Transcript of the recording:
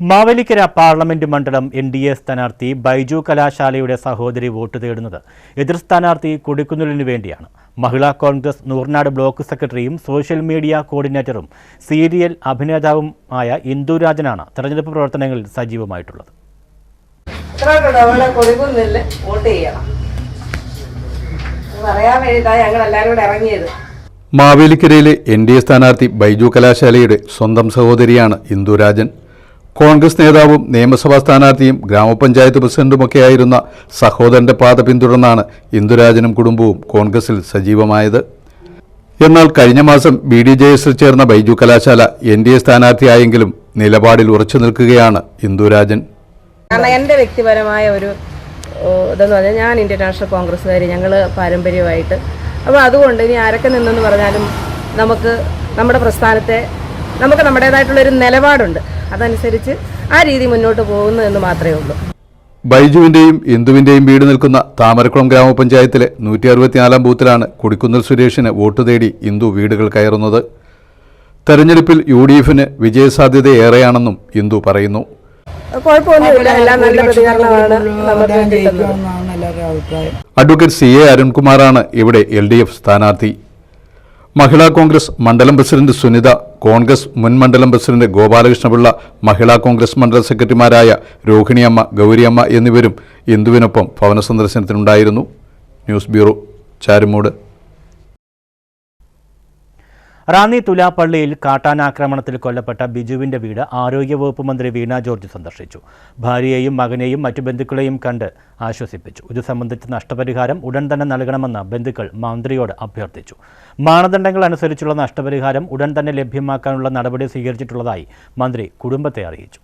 Mavelikkara parliament മണ്ഡലം N D A സ്ഥാനാർത്ഥി ബൈജു കലാശാലയുടെ സഹോദരി വോട്ട് തേടുന്നത് എതിർ സ്ഥാനാർത്ഥി കൊടിക്കുന്നിലിനു വേണ്ടിയാണ്. മഹിളാ കോൺഗ്രസ് നൂർനാട് ബ്ലോക്ക് സെക്രട്ടറിയും സോഷ്യൽ മീഡിയ കോർഡിനേറ്ററും സീരിയൽ അഭിനേതാവുമായ ഇന്ദുരാജനാണ് തെരഞ്ഞെടുപ്പ് പ്രവർത്തനങ്ങളിൽ സജീവമായിട്ടുള്ളത്. പറയാൻ വേണ്ടിയിട്ടാണ് ഞങ്ങൾ എല്ലാവരും കൂടെ ഇറങ്ങിയത്. മാവേലിക്കരയിലെ എൻ ഡി എ സ്ഥാനാർത്ഥി ബൈജു കലാശാലയുടെ സ്വന്തം സഹോദരിയാണ് ഇന്ദുരാജൻ കോൺഗ്രസ് നേതാവും നിയമസഭാ സ്ഥാനാർത്ഥിയും ഗ്രാമപഞ്ചായത്ത് പ്രസിഡന്റുമൊക്കെയായിരുന്ന സഹോദരന്റെ പാത പിന്തുടർന്നാണ് ഇന്ദുരാജനും കുടുംബവും കോൺഗ്രസിൽ സജീവമായത്. എന്നാൽ കഴിഞ്ഞ മാസം ബി ഡി ജെ എസിൽ ചേർന്ന Baiju Kalashala N D A സ്ഥാനാർത്ഥിയായെങ്കിലും നിലപാടിൽ ഉറച്ചു നിൽക്കുകയാണ് ഇന്ദുരാജൻ. എന്റെ വ്യക്തിപരമായ ഒരു ഇതെന്ന് പറഞ്ഞാൽ ഞാൻ ഇന്ത്യൻ നാഷണൽ കോൺഗ്രസ്സുകാരി ഞങ്ങൾ പാരമ്പര്യമായിട്ട്. അപ്പോൾ അതുകൊണ്ട് ഇനി ആരൊക്കെ നിന്നെന്ന് പറഞ്ഞാലും നമുക്ക് നമ്മുടെ പ്രസ്ഥാനത്തെ നമുക്ക് നമ്മുടേതായിട്ടുള്ളൊരു നിലപാടുണ്ട്. അതനുസരിച്ച് ആ രീതി മുന്നോട്ട് പോകുന്നു എന്ന് മാത്രമേ ഉള്ളൂ. ബൈജുവിന്റെയും ഇന്ദുവിന്റെയും വീട് നിൽക്കുന്ന താമരക്കുളം ഗ്രാമപഞ്ചായത്തിലെ നൂറ്റി അറുപത്തിനാലാം ബൂത്തിലാണ് കൊടിക്കുന്നിൽ സുരേഷിന് വോട്ട് തേടി ഇന്ദു വീടുകൾ കയറുന്നത്. തെരഞ്ഞെടുപ്പിൽ യു ഡി എഫിന് വിജയസാധ്യത ഏറെയാണെന്നും ഇന്ദു പറയുന്നു അഡ്വക്കേറ്റ് സി എ അരുൺകുമാറാണ് ഇവിടെ എൽ ഡി എഫ് സ്ഥാനാർത്ഥി. മഹിളാ കോൺഗ്രസ് മണ്ഡലം പ്രസിഡന്റ് സുനിത കോൺഗ്രസ് മുൻ മണ്ഡലം പ്രസിഡന്റ് ഗോപാലകൃഷ്ണപിള്ള മഹിളാ കോൺഗ്രസ് മണ്ഡല സെക്രട്ടറിമാരായ രോഹിണിയമ്മ ഗൗരിയമ്മ എന്നിവരും ഇന്ദുവിനൊപ്പം ഭവന സന്ദർശനത്തിനുണ്ടായിരുന്നു. News bureau Charummood. റാന്നി തുലാപ്പള്ളിയിൽ കാട്ടാനാക്രമണത്തിൽ കൊല്ലപ്പെട്ട ബിജുവിന്റെ വീട് ആരോഗ്യവകുപ്പ് മന്ത്രി വീണ ജോർജ് സന്ദർശിച്ചു. ഭാര്യയെയും മകനെയും മറ്റു ബന്ധുക്കളെയും കണ്ട് ആശ്വസിപ്പിച്ചു. ഇത് സംബന്ധിച്ച് നഷ്ടപരിഹാരം ഉടൻ തന്നെ നൽകണമെന്ന് ബന്ധുക്കൾ മന്ത്രിയോട് അഭ്യർത്ഥിച്ചു. മാനദണ്ഡങ്ങൾ അനുസരിച്ചുള്ള നഷ്ടപരിഹാരം ഉടൻ തന്നെ ലഭ്യമാക്കാനുള്ള നടപടി സ്വീകരിച്ചിട്ടുള്ളതായി മന്ത്രി കുടുംബത്തെ അറിയിച്ചു.